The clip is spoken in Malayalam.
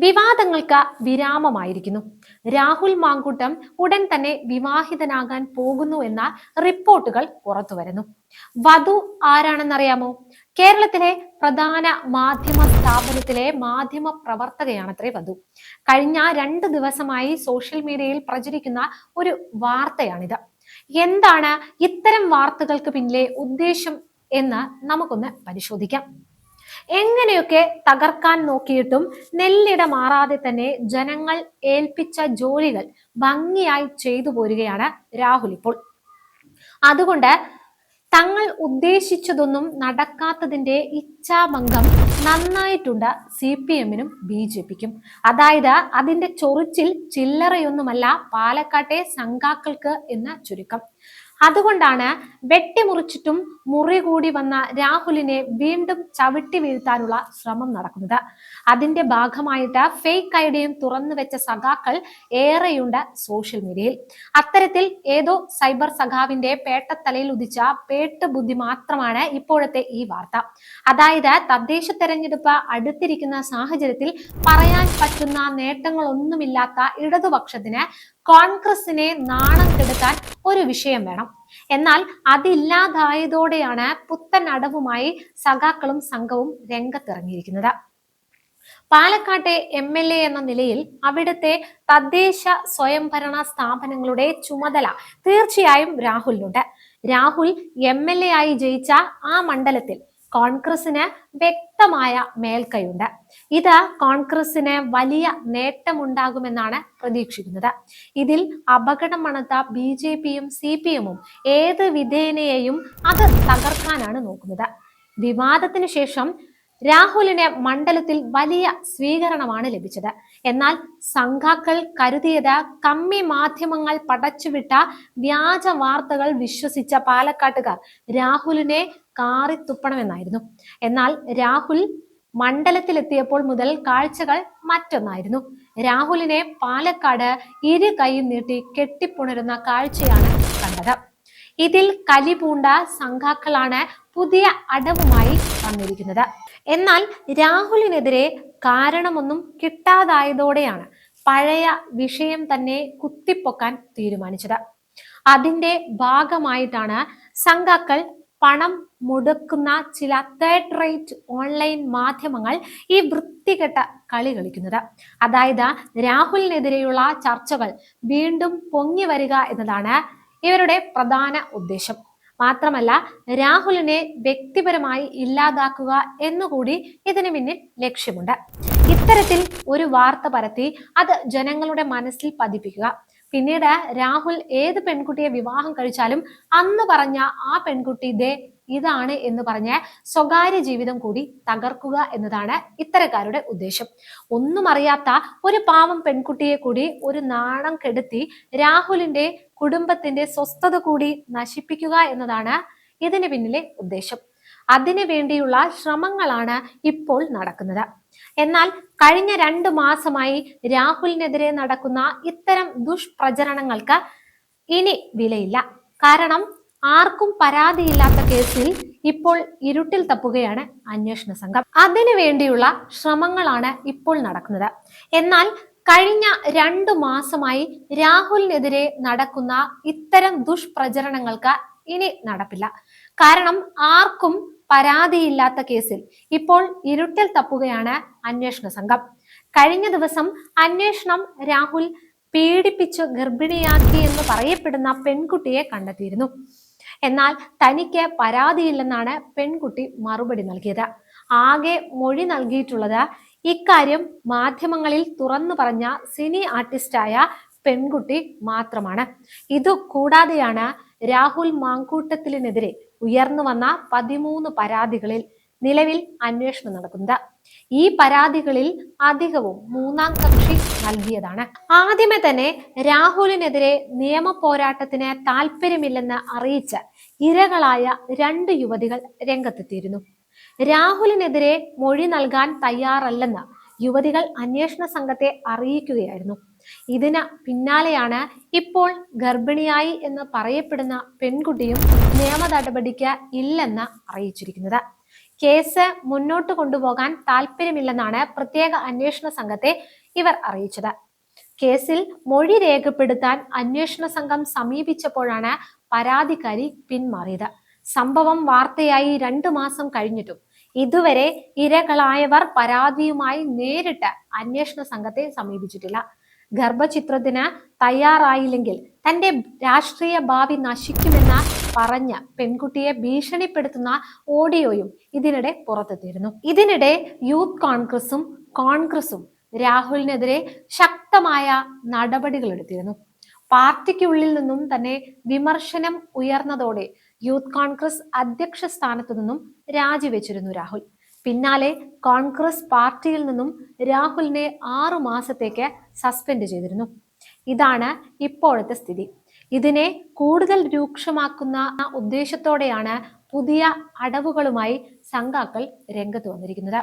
വിവാദങ്ങൾക്ക് വിരാമമായിരിക്കുന്നു. രാഹുൽ മാങ്കൂട്ടം ഉടൻ തന്നെ വിവാഹിതനാകാൻ പോകുന്നു എന്ന റിപ്പോർട്ടുകൾ പുറത്തുവരുന്നു. വധു ആരാണെന്നറിയാമോ? കേരളത്തിലെ പ്രധാന മാധ്യമ സ്ഥാപനത്തിലെ മാധ്യമ പ്രവർത്തകയാണത്രേ വധു. കഴിഞ്ഞ രണ്ട് ദിവസമായി സോഷ്യൽ മീഡിയയിൽ പ്രചരിക്കുന്ന ഒരു വാർത്തയാണിത്. എന്താണ് ഇത്തരം വാർത്തകൾക്ക് പിന്നിലെ ഉദ്ദേശം എന്ന് നമുക്കൊന്ന് പരിശോധിക്കാം. എങ്ങനെയൊക്കെ തകർക്കാൻ നോക്കിയിട്ടും നെല്ലിട മാറാതെ തന്നെ ജനങ്ങൾ ഏൽപ്പിച്ച ജോലികൾ ഭംഗിയായി ചെയ്തു പോരുകയാണ് രാഹുൽ ഇപ്പോൾ. അതുകൊണ്ട് തങ്ങൾ ഉദ്ദേശിച്ചതൊന്നും നടക്കാത്തതിന്റെ ഇച്ഛാഭംഗം നന്നായിട്ടുണ്ട് സി പി എമ്മിനും ബി ജെ പിക്കും. അതായത് അതിന്റെ ചൊറിച്ചിൽ ചില്ലറയൊന്നുമല്ല പാലക്കാട്ടെ സംഘാക്കൾക്ക് എന്ന ചുരുക്കം. അതുകൊണ്ടാണ് വെട്ടിമുറിച്ചിട്ടും മുറി കൂടി വന്ന രാഹുലിനെ വീണ്ടും ചവിട്ടി വീഴ്ത്താനുള്ള ശ്രമം നടക്കുന്നത്. അതിന്റെ ഭാഗമായിട്ട് ഫേക്ക് ഐഡിയും തുറന്നു വെച്ച സഖാക്കൾ ഏറെയുണ്ട് സോഷ്യൽ മീഡിയയിൽ അത്തരത്തിൽ ഏതോ സൈബർ സഖാവിന്റെ പേട്ടത്തലയിൽ ഉദിച്ച പേട്ട് ബുദ്ധി മാത്രമാണ് ഇപ്പോഴത്തെ ഈ വാർത്ത. അതായത് തദ്ദേശ തെരഞ്ഞെടുപ്പ് അടുത്തിരിക്കുന്ന സാഹചര്യത്തിൽ പറയാൻ പറ്റുന്ന നേട്ടങ്ങളൊന്നുമില്ലാത്ത ഇടതുപക്ഷത്തിന് കോൺഗ്രസിനെ നാണം കെടുത്താൻ ഒരു വിഷയം വേണം. എന്നാൽ അതില്ലാതായതോടെയാണ് പുത്തൻ അടവുമായി സഖാക്കളും സംഘവും രംഗത്തിറങ്ങിയിരിക്കുന്നത്. പാലക്കാട്ടെ എം എൽ എ എന്ന നിലയിൽ അവിടുത്തെ തദ്ദേശ സ്വയംഭരണ സ്ഥാപനങ്ങളുടെ ചുമതല തീർച്ചയായും രാഹുലിനുണ്ട്. രാഹുൽ എം എൽ എ ആയി ജയിച്ച ആ മണ്ഡലത്തിൽ കോൺഗ്രസിന് വ്യക്തമായ മേൽക്കൈയുണ്ട്. ഇത് കോൺഗ്രസിന് വലിയ നേട്ടമുണ്ടാകുമെന്നാണ് പ്രതീക്ഷിക്കുന്നത്. ഇതിൽ അപകടം മണത്ത ബി ജെ പിയും സി പി എമ്മും ഏത് വിധേനയെയും അത് തകർക്കാനാണ് നോക്കുന്നത്. വിവാദത്തിന് ശേഷം രാഹുലിന് മണ്ഡലത്തിൽ വലിയ സ്വീകരണമാണ് ലഭിച്ചത്. എന്നാൽ സംഘാക്കൾ കരുതിയത് കമ്മി മാധ്യമങ്ങൾ പടച്ചുവിട്ട വ്യാജ വാർത്തകൾ വിശ്വസിച്ച പാലക്കാട്ടുകാർ രാഹുലിനെ കാറിത്തുപ്പണമെന്നായിരുന്നു. എന്നാൽ രാഹുൽ മണ്ഡലത്തിലെത്തിയപ്പോൾ മുതൽ കാഴ്ചകൾ മറ്റൊന്നായിരുന്നു. രാഹുലിനെ പാലക്കാട് ഇരു കൈയും നീട്ടി കെട്ടിപ്പുണരുന്ന കാഴ്ചയാണ് കണ്ടത്. ഇതിൽ കലിപൂണ്ട സംഘാക്കളാണ് പുതിയ അടവുമായി വന്നിരിക്കുന്നത്. എന്നാൽ രാഹുലിനെതിരെ കാരണമൊന്നും കിട്ടാതായതോടെയാണ് പഴയ വിഷയം തന്നെ കുത്തിപ്പൊക്കാൻ തീരുമാനിച്ചത്. അതിന്റെ ഭാഗമായിട്ടാണ് സംഘാക്കൾ പണം മുടക്കുന്ന ചില തേർഡ് റേറ്റ് ഓൺലൈൻ മാധ്യമങ്ങൾ ഈ വൃത്തികെട്ട കളി കളിക്കുന്നത്. അതായത് രാഹുലിനെതിരെയുള്ള ചർച്ചകൾ വീണ്ടും പൊങ്ങി വരിക എന്നതാണ് ഇവരുടെ പ്രധാന ഉദ്ദേശം. മാത്രമല്ല രാഹുലിനെ വ്യക്തിപരമായി ഇല്ലാതാക്കുക എന്നുകൂടി ഇതിന് പിന്നിൽ ലക്ഷ്യമുണ്ട്. ഇത്തരത്തിൽ ഒരു വാർത്ത പരത്തി അത് ജനങ്ങളുടെ മനസ്സിൽ പതിപ്പിക്കുക. പിന്നീട് രാഹുൽ ഏത് പെൺകുട്ടിയെ വിവാഹം കഴിച്ചാലും അന്ന് പറഞ്ഞ ആ പെൺകുട്ടി ദേ ഇതാണ് എന്ന് പറഞ്ഞ് സ്വകാര്യ ജീവിതം കൂടി തകർക്കുക എന്നതാണ് ഇത്തരക്കാരുടെ ഉദ്ദേശം. ഒന്നും അറിയാത്ത ഒരു പാവം പെൺകുട്ടിയെ കൂടി ഒരു നാണം കെടുത്തി രാഹുലിന്റെ കുടുംബത്തിന്റെ സ്വസ്ഥത കൂടി നശിപ്പിക്കുക എന്നതാണ് ഇതിന് പിന്നിലെ ഉദ്ദേശം. അതിനു വേണ്ടിയുള്ള ശ്രമങ്ങളാണ് ഇപ്പോൾ നടക്കുന്നത്. എന്നാൽ കഴിഞ്ഞ രണ്ട് മാസമായി രാഹുലിനെതിരെ നടക്കുന്ന ഇത്തരം ദുഷ്പ്രചരണങ്ങൾക്ക് ഇനി വിലയില്ല. കാരണം ആർക്കും പരാതിയില്ലാത്ത കേസിൽ ഇപ്പോൾ ഇരുട്ടിൽ തപ്പുകയാണ് അന്വേഷണ സംഘം. അതിനു വേണ്ടിയുള്ള ശ്രമങ്ങളാണ് ഇപ്പോൾ നടക്കുന്നത്. എന്നാൽ കഴിഞ്ഞ രണ്ടു മാസമായി രാഹുലിനെതിരെ നടക്കുന്ന ഇത്തരം ദുഷ്പ്രചരണങ്ങൾക്ക് ഇനി നടപ്പില്ല. കാരണം ആർക്കും പരാതിയില്ലാത്ത കേസിൽ ഇപ്പോൾ ഇരുട്ടിൽ തപ്പുകയാണ് അന്വേഷണ സംഘം. കഴിഞ്ഞ ദിവസം അന്വേഷണം രാഹുൽ പീഡിപ്പിച്ചു ഗർഭിണിയാക്കി എന്ന് പറയപ്പെടുന്ന പെൺകുട്ടിയെ കണ്ടെത്തിയിരുന്നു. എന്നാൽ തനിക്ക് പരാതിയില്ലെന്നാണ് പെൺകുട്ടി മറുപടി നൽകിയത്. ആകെ മൊഴി നൽകിയിട്ടുള്ളത് ഇക്കാര്യം മാധ്യമങ്ങളിൽ തുറന്നു പറഞ്ഞ സിനി ആർട്ടിസ്റ്റായ പെൺകുട്ടി മാത്രമാണ്. ഇതു കൂടാതെയാണ് രാഹുൽ മാങ്കൂട്ടത്തിനെതിരെ ഉയർന്നു വന്ന പതിമൂന്ന് പരാതികളിൽ നിലവിൽ അന്വേഷണം നടക്കുന്നത് ഈ പരാതികളിൽ അധികവും മൂന്നാം കക്ഷി നൽകിയതാണ്. ആദ്യമേ തന്നെ രാഹുലിനെതിരെ നിയമ പോരാട്ടത്തിന് താല്പര്യമില്ലെന്ന് അറിയിച്ച് ഇരകളായ രണ്ട് യുവതികൾ രംഗത്തെത്തിയിരുന്നു. രാഹുലിനെതിരെ മൊഴി നൽകാൻ തയ്യാറല്ലെന്ന് യുവതികൾ അന്വേഷണ സംഘത്തെ അറിയിക്കുകയായിരുന്നു. ഇതിന് പിന്നാലെയാണ് ഇപ്പോൾ ഗർഭിണിയായി എന്ന് പറയപ്പെടുന്ന പെൺകുട്ടിയും നിയമ നടപടിക്ക് ഇല്ലെന്ന് അറിയിച്ചിരിക്കുന്നത്. കേസ് മുന്നോട്ട് കൊണ്ടുപോകാൻ താല്പര്യമില്ലെന്നാണ് പ്രത്യേക അന്വേഷണ സംഘത്തെ ഇവർ അറിയിച്ചത്. കേസിൽ മൊഴി രേഖപ്പെടുത്താൻ അന്വേഷണ സംഘം സമീപിച്ചപ്പോഴാണ് പരാതിക്കാരി പിന്മാറിയത്. സംഭവം വാർത്തയായി രണ്ടു മാസം കഴിഞ്ഞിട്ടും ഇതുവരെ ഇരകളായവർ പരാതിയുമായി നേരിട്ട് അന്വേഷണ സംഘത്തെ സമീപിച്ചിട്ടില്ല. ഗർഭചിത്രത്തിന് തയ്യാറായില്ലെങ്കിൽ തന്റെ രാഷ്ട്രീയ ഭാവി നശിക്കുമെന്ന് പറഞ്ഞ് പെൺകുട്ടിയെ ഭീഷണിപ്പെടുത്തുന്ന ഓഡിയോയും ഇതിനിടെ പുറത്തെത്തിയിരുന്നു. ഇതിനിടെ യൂത്ത് കോൺഗ്രസും കോൺഗ്രസും രാഹുലിനെതിരെ ശക്തമായ നടപടികൾ എടുത്തിരുന്നു പാർട്ടിക്കുള്ളിൽ നിന്നും തന്നെ വിമർശനം ഉയർന്നതോടെ യൂത്ത് കോൺഗ്രസ് അധ്യക്ഷ സ്ഥാനത്തു നിന്നും രാജിവെച്ചിരുന്നു രാഹുൽ. പിന്നാലെ കോൺഗ്രസ് പാർട്ടിയിൽ നിന്നും രാഹുലിനെ ആറു മാസത്തേക്ക് സസ്പെൻഡ് ചെയ്തിരുന്നു. ഇതാണ് ഇപ്പോഴത്തെ സ്ഥിതി. ഇതിനെ കൂടുതൽ രൂക്ഷമാക്കുന്ന ഉദ്ദേശത്തോടെയാണ് പുതിയ അടവുകളുമായി സംഘാക്കൾ രംഗത്ത് വന്നിരിക്കുന്നത്.